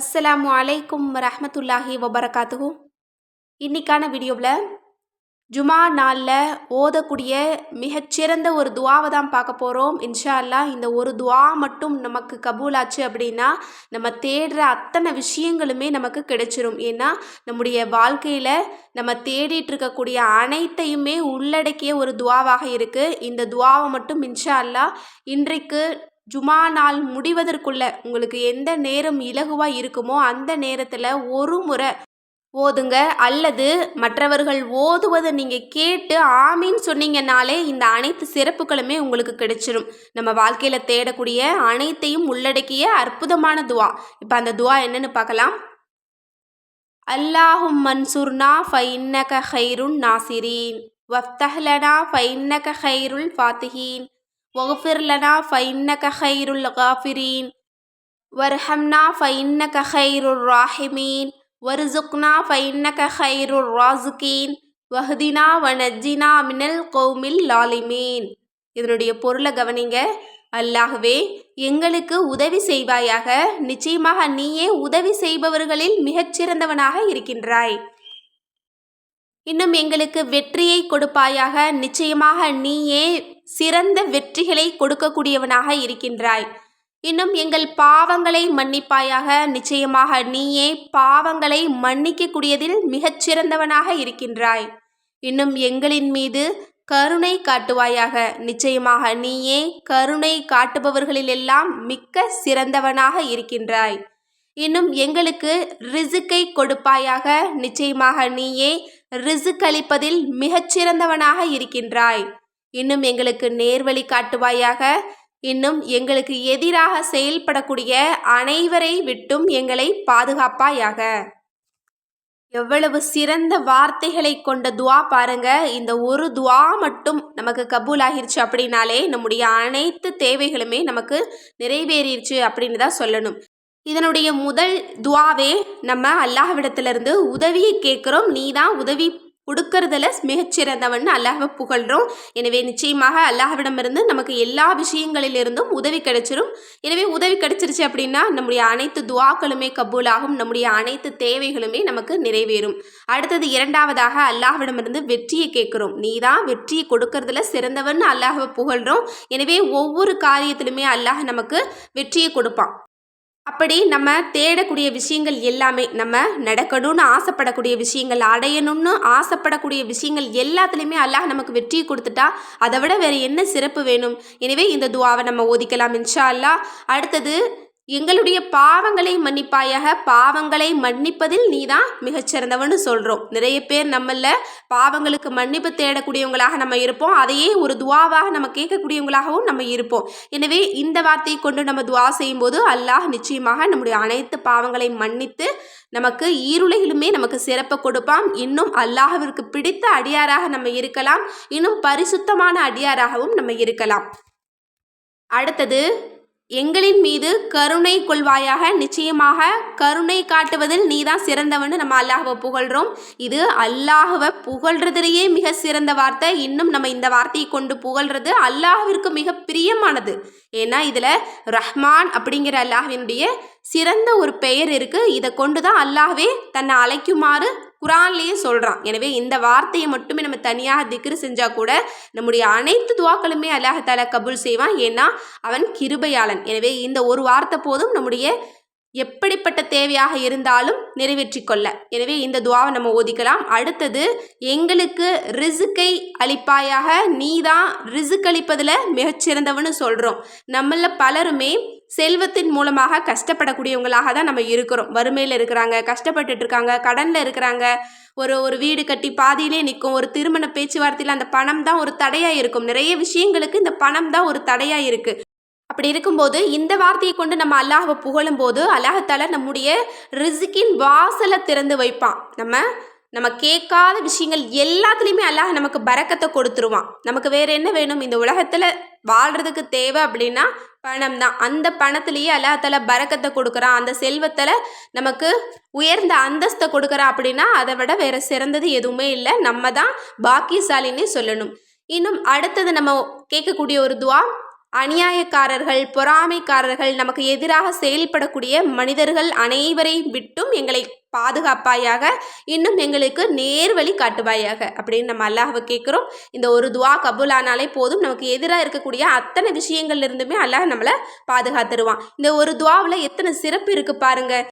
அஸ்ஸலாமு அலைக்கும் ரஹமத்துல்லாஹி வபரகாத்துஹு. இன்னைக்கான வீடியோவில் ஜுமா நாளில் ஓதக்கூடிய மிகச்சிறந்த ஒரு துவாவை தான் பார்க்க போகிறோம் இன்ஷா அல்லாஹ் இந்த ஒரு துவா மட்டும் நமக்கு கபூலாச்சு அப்படின்னா நம்ம தேடுற அத்தனை விஷயங்களுமே நமக்கு கிடைச்சிரும். ஏன்னா நம்முடைய வாழ்க்கையில் நம்ம தேடிட்டு இருக்கக்கூடிய அனைத்தையுமே உள்ளடக்கிய ஒரு துவாவாக இருக்குது இந்த துவாவை மட்டும் இன்ஷா அல்லாஹ் இன்றைக்கு ஜுமா நாள் முடிவதற்குள்ள உங்களுக்கு எந்த நேரம் இலகுவாக இருக்குமோ அந்த நேரத்தில் ஒரு முறை ஓதுங்க. அல்லது மற்றவர்கள் ஓதுவதை நீங்கள் கேட்டு ஆமின்னு சொன்னீங்கனாலே இந்த அனைத்து சிறப்புகளுமே உங்களுக்கு கிடைச்சிரும். நம்ம வாழ்க்கையில் தேடக்கூடிய அனைத்தையும் உள்ளடக்கிய அற்புதமான துவா. இப்போ அந்த துவா என்னன்னு பார்க்கலாம். அல்லாஹும் மன்சூர்னா ஃபைன்னக ஹைருன் நாசிரீன். வஃப்தஹ்லனா ஃபைன்னக ஹைருல் ஃபாத்திஹீன். ஒஃபிர் லனா ஃபைன்ன கஹைருல் காஃபிரீன் வர்ஹம்னா ஃபைன்ன கஹைருர் ராஹிமீன் வருசுக்னா ஃபைன்ன கஹைருர் ராசுகீன் வஹ்தினா வனஜினா மினல் கௌமில் லாலிமீன் இதனுடைய பொருளை கவனிங்க அல்லாகவே எங்களுக்கு உதவி செய்வாயாக நிச்சயமாக நீயே உதவி செய்பவர்களில் மிகச்சிறந்தவனாக இருக்கின்றாய் இன்னும் எங்களுக்கு வெற்றியை கொடுப்பாயாக நிச்சயமாக நீயே சிறந்த வெற்றிகளை கொடுக்கக்கூடியவனாக இருக்கின்றாய். இன்னும் எங்கள் பாவங்களை மன்னிப்பாயாக. நிச்சயமாக நீயே பாவங்களை மன்னிக்கக்கூடியதில் மிகச்சிறந்தவனாக இருக்கின்றாய். இன்னும் எங்களின் மீது கருணை காட்டுவாயாக. நிச்சயமாக நீயே கருணை காட்டுபவர்களிலெல்லாம் மிக்க சிறந்தவனாக இருக்கின்றாய். இன்னும் எங்களுக்கு ரிசுக்கை கொடுப்பாயாக. நிச்சயமாக நீயே ரிசுக் அளிப்பதில் மிகச்சிறந்தவனாக இருக்கின்றாய். இன்னும் எங்களுக்கு நேர்வழி காட்டுவாயாக. இன்னும் எங்களுக்கு எதிராக செயல்படக்கூடிய அனைவரை விட்டும் எங்களை பாதுகாப்பாயாக. எவ்வளவு சிறந்த வார்த்தைகளை கொண்ட துவா பாருங்க. இந்த ஒரு துவா மட்டும் நமக்கு கபூல் ஆகிருச்சு அப்படின்னாலே நம்முடைய அனைத்து தேவைகளுமே நமக்கு நிறைவேறிடுச்சு அப்படின்னு தான் சொல்லணும். இதனுடைய முதல் துவாவே நம்ம அல்லாஹ்விடத்திலிருந்து உதவியை கேட்குறோம். நீ தான் உதவி கொடுக்கறதுல மிகச்சிறந்தவன் அல்லாஹை புகழ்கிறோம் எனவே நிச்சயமாக அல்லாஹ்விடமிருந்து நமக்கு எல்லா விஷயங்களிலிருந்தும் உதவி கிடைச்சிரும். எனவே உதவி கிடைச்சிருச்சு அப்படின்னா நம்முடைய அனைத்து துவாக்களுமே கபூலாகும். நம்முடைய அனைத்து தேவைகளுமே நமக்கு நிறைவேறும். அடுத்தது இரண்டாவதாக அல்லாஹ்விடமிருந்து வெற்றியை கேட்குறோம். நீ தான் வெற்றியை கொடுக்கறதுல சிறந்தவன் அல்லாஹை புகழ்கிறோம் எனவே ஒவ்வொரு காரியத்திலுமே அல்லாஹ் நமக்கு வெற்றியை கொடுப்பான். அப்படி நம்ம தேடக்கூடிய விஷயங்கள் எல்லாமே நம்ம நடக்கணும்னு ஆசைப்படக்கூடிய விஷயங்கள் அடையணும்னு ஆசைப்படக்கூடிய விஷயங்கள் எல்லாத்துலேயுமே அல்லாஹ் நமக்கு வெற்றி கொடுத்துட்டா அதை விட வேறு என்ன சிறப்பு வேணும்? எனவே இந்த துவாவை நம்ம ஓதிக்கலாம் இன்ஷா அல்லாஹ். அடுத்தது எங்களுடைய பாவங்களை மன்னிப்பாயாக பாவங்களை மன்னிப்பதில் நீ தான் மிகச்சிறந்தவன்னு சொல்கிறோம் நிறைய பேர் நம்மள பாவங்களுக்கு மன்னிப்பு தேடக்கூடியவங்களாக நம்ம இருப்போம். அதையே ஒரு துவாவாக நம்ம கேட்கக்கூடியவங்களாகவும் நம்ம இருப்போம். எனவே இந்த வார்த்தையை கொண்டு நம்ம துவா செய்யும்போது அல்லாஹ் நிச்சயமாக நம்முடைய அனைத்து பாவங்களை மன்னித்து நமக்கு ஈருலகிலுமே நமக்கு சிறப்பை கொடுப்பான். இன்னும் அல்லாஹவிற்கு பிடித்த அடியாராக நம்ம இருக்கலாம். இன்னும் பரிசுத்தமான அடியாராகவும் நம்ம இருக்கலாம். அடுத்தது எங்களின் மீது கருணை கொள்வாயாக. நிச்சயமாக கருணை காட்டுவதில் நீ தான் சிறந்தவன்னு நம்ம அல்லாஹுவை புகழ்கிறோம் இது அல்லாஹுவை புகழ்றதுலேயே மிக சிறந்த வார்த்தை. இன்னும் நம்ம இந்த வார்த்தையை கொண்டு புகழ்றது அல்லாஹுவிற்கு மிக பிரியமானது. ஏன்னா இதில் ரஹ்மான் அப்படிங்கிற அல்லாஹினுடைய சிறந்த ஒரு பெயர் இருக்குது இதை கொண்டு தான் அல்லாஹ்வே தன்னை அழைக்குமாறு குரான்லேயே சொல்கிறான் எனவே இந்த வார்த்தையை மட்டுமே நம்ம தனியாக திக்ரு செஞ்சால் கூட நம்முடைய அனைத்து துவாக்களுமே அல்லாஹால கபூல் செய்வான். ஏன்னா அவன் கிருபையாளன். எனவே இந்த ஒரு வார்த்தை போதும் நம்முடைய எப்படிப்பட்ட தேவையாக இருந்தாலும் நிறைவேற்றி கொள்ள. எனவே இந்த துவாவை நம்ம ஓதிக்கலாம். அடுத்தது எங்களுக்கு ரிசுக்கை அளிப்பாயாக நீ தான் ரிசுக் அளிப்பதில் மிகச்சிறந்தவன்னு சொல்கிறோம் நம்மள பலருமே செல்வத்தின் மூலமாக கஷ்டப்படக்கூடியவங்களாக தான் நம்ம இருக்கிறோம். வறுமையில் இருக்கிறாங்க கஷ்டப்பட்டுட்டு இருக்காங்க கடனில் இருக்கிறாங்க. ஒரு ஒரு வீடு கட்டி பாதியிலே நிற்கும் ஒரு திருமண பேச்சுவார்த்தையில் அந்த பணம் தான் ஒரு தடையாக இருக்கும். நிறைய விஷயங்களுக்கு இந்த பணம் தான் ஒரு தடையாக இருக்குது அப்படி இருக்கும்போது இந்த வார்த்தையை கொண்டு நம்ம அல்லாஹை புகழும்போது அல்லாஹத்தால நம்முடைய ரிசுக்கின் வாசலை திறந்து வைப்பான். நம்ம நம்ம கேட்காத விஷயங்கள் எல்லாத்துலேயுமே அல்லாஹ் நமக்கு பறக்கத்தை கொடுத்துருவான். நமக்கு வேறு என்ன வேணும்? இந்த உலகத்தில் வாழ்கிறதுக்கு தேவை அப்படின்னா பணம் தான். அந்த பணத்துலேயே அல்லாஹால பறக்கத்தை கொடுக்குறான். அந்த செல்வத்தில் நமக்கு உயர்ந்த அந்தஸ்தை கொடுக்குறான் அப்படின்னா அதை விட வேறு சிறந்தது எதுவுமே இல்லை. நம்ம தான் பாக்கியசாலின்னே சொல்லணும். இன்னும் அடுத்தது நம்ம கேட்கக்கூடிய ஒரு துவா அநியாயக்காரர்கள் பொறாமைக்காரர்கள் நமக்கு எதிராக செயல்படக்கூடிய மனிதர்கள் அனைவரையும் விட்டும் எங்களை பாதுகாப்பாயாக இன்னும் எங்களுக்கு நேர்வழி காட்டுவாயாக அப்படின்னு நம்ம அல்லாஹை கேட்குறோம். இந்த ஒரு துவா கபூலானாலே போதும். நமக்கு எதிராக இருக்கக்கூடிய அத்தனை விஷயங்கள்ல இருந்துமே அல்லாஹ் நம்மளை பாதுகாத்துருவான். இந்த ஒரு துவாவில் எத்தனை சிறப்பு இருக்கு பாருங்க.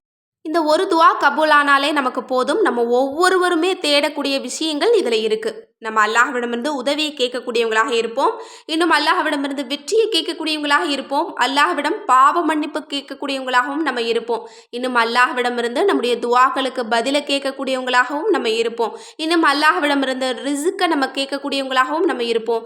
இந்த ஒரு துவா கபூலானாலே நமக்கு போதும். நம்ம ஒவ்வொருவருமே தேடக்கூடிய விஷயங்கள் இதில் இருக்குது நம்ம அல்லாஹ்விடமிருந்து உதவியை கேட்கக்கூடியவங்களாக இருப்போம். இன்னும் அல்லாஹ்விடமிருந்து வெற்றியை கேட்கக்கூடியவங்களாக இருப்போம். அல்லாஹ்விடம் பாவ மன்னிப்பு கேட்கக்கூடியவங்களாகவும் நம்ம இருப்போம். இன்னும் அல்லாஹ்விடமிருந்து நம்முடைய துவாக்களுக்கு பதிலை கேட்கக்கூடியவங்களாகவும் நம்ம இருப்போம். இன்னும் அல்லாஹ்விடமிருந்து ரிசுக்கை நம்ம கேட்கக்கூடியவங்களாகவும் நம்ம இருப்போம்.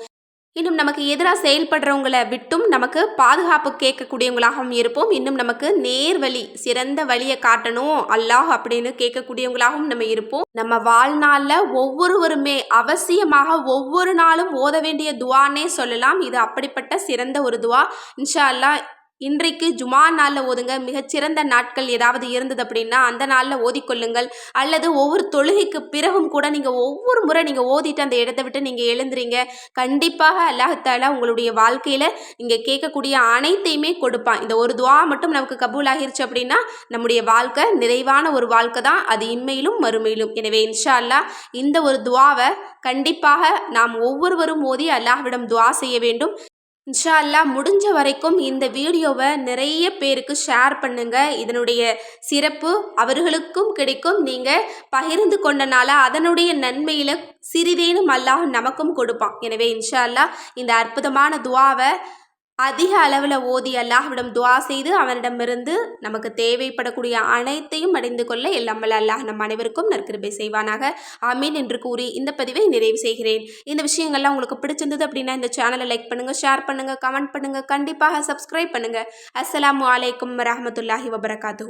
இன்னும் நமக்கு எதிராக செயல்படுறவங்களை விட்டும் நமக்கு பாதுகாப்பு கேட்கக்கூடியவங்களாகவும் இருப்போம். இன்னும் நமக்கு நேர் வழி சிறந்த வழியை காட்டணும். அல்லாஹ் அப்படின்னு கேட்கக்கூடியவங்களாகவும் நம்ம இருப்போம். நம்ம வாழ்நாளில் ஒவ்வொருவருமே அவசியமாக ஒவ்வொரு நாளும் ஓத வேண்டிய துவானே சொல்லலாம். இது அப்படிப்பட்ட சிறந்த ஒரு துவா. இன்ஷா அல்லாஹ் இன்றைக்கு ஜுமா நாளில் ஓதுங்க மிகச்சிறந்த நாட்கள் ஏதாவது இருந்தது அப்படின்னா அந்த நாளில் ஓதிக்கொள்ளுங்கள். அல்லது ஒவ்வொரு தொழுகைக்கு பிறகும் கூட நீங்கள் ஒவ்வொரு முறை நீங்கள் ஓதிட்டு அந்த இடத்த விட்டு நீங்கள் எழுந்துறீங்க. கண்டிப்பாக அல்லாஹால உங்களுடைய வாழ்க்கையில் நீங்கள் கேட்கக்கூடிய அனைத்தையுமே கொடுப்பான். இந்த ஒரு துவா மட்டும் நமக்கு கபூல் ஆகிருச்சு அப்படின்னா நம்முடைய வாழ்க்கை நிறைவான ஒரு வாழ்க்கை தான். அது இம்மையிலும் மறுமையிலும். எனவே இன்ஷா அல்லாஹ் இந்த ஒரு துவாவை கண்டிப்பாக நாம் ஒவ்வொருவரும் ஓதி அல்லாஹ்விடம் துவா செய்ய வேண்டும். இன்ஷா அல்லாஹ் முடிஞ்ச வரைக்கும் இந்த வீடியோவை நிறைய பேருக்கு ஷேர் பண்ணுங்க. இதனுடைய சிறப்பு அவர்களுக்கும் கிடைக்கும். நீங்கள் பகிர்ந்து கொண்டனால அதனுடைய நன்மையில் சிறிதேனும் அல்லாஹ் நமக்கும் கொடுப்பான். எனவே இன்ஷா அல்லாஹ் இந்த அற்புதமான துவாவை அதிக அளவில் ஓதி அல்லாஹ்விடம் துவா செய்து அவனிடமிருந்து நமக்கு தேவைப்படக்கூடிய அனைத்தையும் அடைந்து கொள்ள எல்லாம் வல்ல அல்லாஹ் நம் அனைவருக்கும் நற்கிருபை செய்வானாக. ஆமீன் என்று கூறி இந்த பதிவை நிறைவு செய்கிறேன். இந்த விஷயங்கள்லாம் உங்களுக்கு பிடிச்சிருந்தது அப்படின்னா இந்த சேனலை லைக் பண்ணுங்கள் ஷேர் பண்ணுங்கள் கமெண்ட் பண்ணுங்கள் கண்டிப்பாக சப்ஸ்கிரைப் பண்ணுங்கள் அஸ்லாம் வலைக்கம் வரமத்துல்லாஹி வபரகாத்து